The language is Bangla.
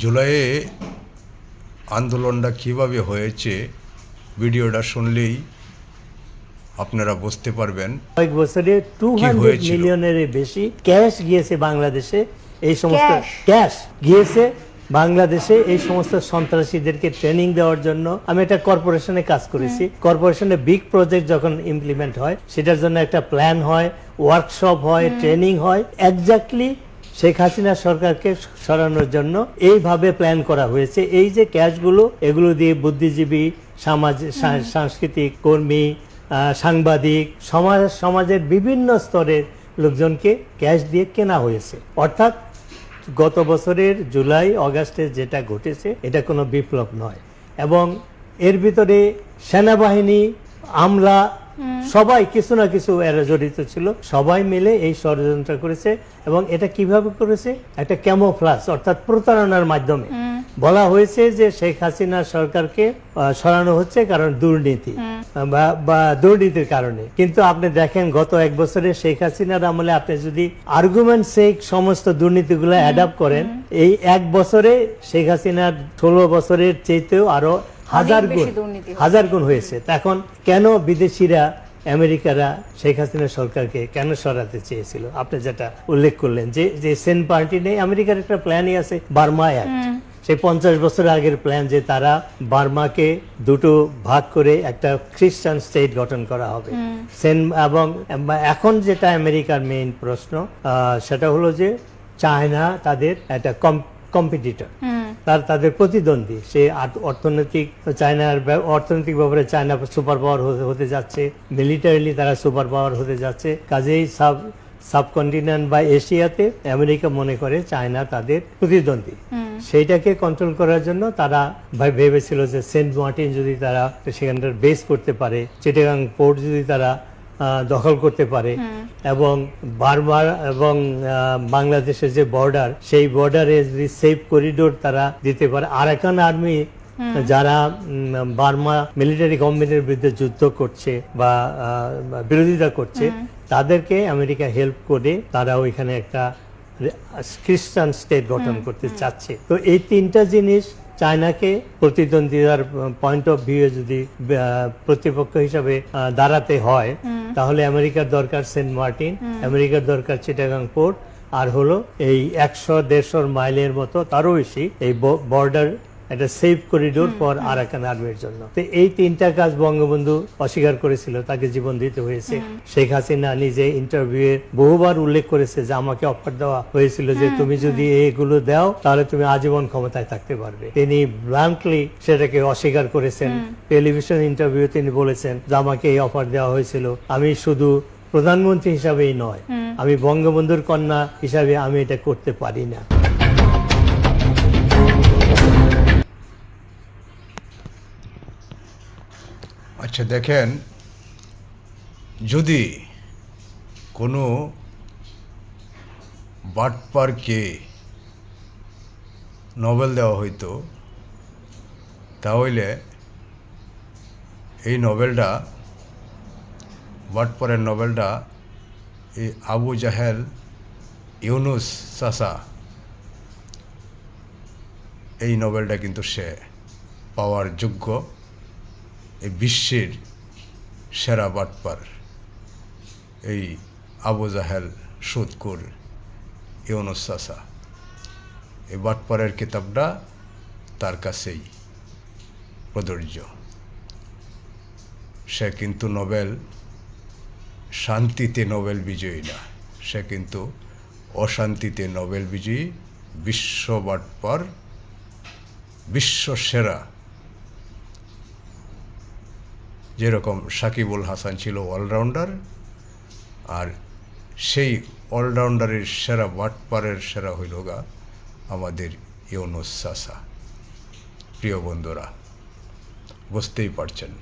জুলাইয়ে আন্দোলনটা কীভাবে হয়েছে ভিডিওটা শুনলেই আপনারা বুঝতে পারবেন। কয়েক বছরে টু হান্ড্রেড? মিলিয়নের বেশি ক্যাশ গিয়েছে বাংলাদেশে এই সমস্ত ক্যাশ গিয়েছে বাংলাদেশে এই সমস্ত সন্ত্রাসীদেরকে ট্রেনিং দেওয়ার জন্য। আমি একটা কর্পোরেশনে কাজ করেছি। কর্পোরেশনে বিগ প্রজেক্ট যখন ইমপ্লিমেন্ট হয় সেটার জন্য একটা প্ল্যান হয় ওয়ার্কশপ হয় ট্রেনিং হয়। এক্স্যাক্টলি শেখ হাসিনা সরকারকে সরানোর জন্য এইভাবে প্ল্যান করা হয়েছে। এই যে ক্যাশগুলো এগুলো দিয়ে বুদ্ধিজীবী, সমাজ সাংস্কৃতিক কর্মী সাংবাদিক, সমাজ, সমাজের বিভিন্ন স্তরের লোকজনকে ক্যাশ দিয়ে কেনা হয়েছে। অর্থাৎ গত বছরের জুলাই, অগাস্টে যেটা ঘটেছে, এটা কোনো বিপ্লব নয়। এবং এর ভিতরে সেনাবাহিনী, আমলা সবাই কিছু না কিছু এরা জড়িত ছিল। সবাই মিলে এই ষড়যন্ত্র করেছে এবং এটা কীভাবে করেছে? একটা ক্যামোফ্লাস অর্থাৎ প্রতারণার মাধ্যমে। বলা হয়েছে যে শেখ হাসিনা সরকারকে সরানো হচ্ছে কারণ দুর্নীতি বা- দুর্নীতির কারণে। কিন্তু আপনি দেখেন গত এক বছরে শেখ হাসিনার আমলে আপনি যদি আর্গুমেন্ট সেক সমস্ত দুর্নীতিগুলো অ্যাডাপ্ট করেন, এই এক বছরে শেখ হাসিনার ষোলো বছরের চেয়েতেও আরও হাজার গুণ হাজার গুণ হয়েছে। এখন কেন বিদেশিরা আমেরিকারা শেখ হাসিনা সরকারকে কেন সরাতে চেয়েছিল? আপনি যেটা উল্লেখ করলেন যে যে সেন পার্টি নেই আমেরিকার একটা প্ল্যানই আছে বার্মা অ্যাক্ট। সেই পঞ্চাশ বছর আগের প্ল্যান যে তারা বার্মাকে দুটো ভাগ করে একটা খ্রিস্টান স্টেট গঠন করা হবে। সেন এবং এখন যেটা আমেরিকার মেইন প্রশ্ন সেটা হলো যে চায়না তাদের একটা কম্পিটিটর তার তাদের প্রতিদ্বন্দ্বী। সে অর্থনৈতিক চায়নার অর্থনৈতিক ব্যাপারে চায়না সুপার পাওয়ার হতে যাচ্ছে। মিলিটারিলি তারা সুপার পাওয়ার হতে যাচ্ছে। কাজেই সাব সাবকন্টিনেন্ট বা এশিয়াতে আমেরিকা মনে করে চায়না তাদের প্রতিদ্বন্দ্বী। সেইটাকে কন্ট্রোল করার জন্য তারা ভেবেছিল যে সেন্ট মার্টিন যদি তারা সেখানটার বেস করতে পারে চিটাগাং পোর্ট যদি তারা দখল করতে পারে। এবং বারবার এবং বাংলাদেশের যে বর্ডার সেই বর্ডারে যদি সেফ করিডোর তারা দিতে পারে। আরাকান আর্মি যারা বার্মা মিলিটারি গভর্নমেন্টের বিরুদ্ধে যুদ্ধ করছে বা বিরোধিতা করছে তাদেরকে আমেরিকা হেল্প করে তারা ওইখানে একটা খ্রিস্টান স্টেট গঠন করতে চাচ্ছে। তো এই তিনটা জিনিস চায়নাকে প্রতিদ্বন্দ্বিতার পয়েন্ট অফ ভিউ যদি প্রতিপক্ষ হিসাবে দাঁড়াতে হয় তাহলে আমেরিকার দরকার সেন্ট মার্টিন আমেরিকার দরকার চিটাগাং পোর্ট আর হলো এই একশো দেড়শোর মাইলের মতো তারও বেশি এই বর্ডার একটা সেফ করিডোর ফর আরাকান আর্মির জন্য। তো এই তিনটা কাজ বঙ্গবন্ধু অস্বীকার করেছিল তাকে জীবন দিতে হয়েছে। শেখ হাসিনা নিজে ইন্টারভিউ বহুবার উল্লেখ করেছে যে আমাকে অফার দেওয়া হয়েছিল যে তুমি যদি এগুলো দাও তাহলে তুমি আজীবন ক্ষমতায় থাকতে পারবে। তিনি ব্লান্টলি সেটাকে অস্বীকার করেছেন। টেলিভিশন ইন্টারভিউ তিনি বলেছেন যে আমাকে এই অফার দেওয়া হয়েছিল। আমি শুধু প্রধানমন্ত্রী হিসাবেই নয় আমি বঙ্গবন্ধুর কন্যা হিসাবে আমি এটা করতে পারি না। আচ্ছা দেখেন, যদি কোনো বাটপারকে নোবেল দেওয়া হইতো, তাহলে এই নোবেলটা বাটপারের নোবেলটা এই আবু জাহেল ইউনুস সাসা এই নোবেলটা কিন্তু সে পাওয়ার যোগ্য। এই বিশ্বের সেরা বাটপার, এই আবু জাহেল সুদকুর ইউনুস এই বাটপারের কিতাবটা তার কাছেই প্রযোজ্য। সে কিন্তু নোবেল, শান্তিতে নোবেল বিজয়ী না। সে কিন্তু অশান্তিতে নোবেল বিজয়ী বিশ্ব বাটপার, বিশ্ব সেরা যেরকম সাকিবুল হাসান ছিল অলরাউন্ডার, আর সেই অলরাউন্ডারের সেরা বাটপারের সেরা হইল গা আমাদের ইউনুস সাসা প্রিয় বন্ধুরা, বুঝতেই পারছেন।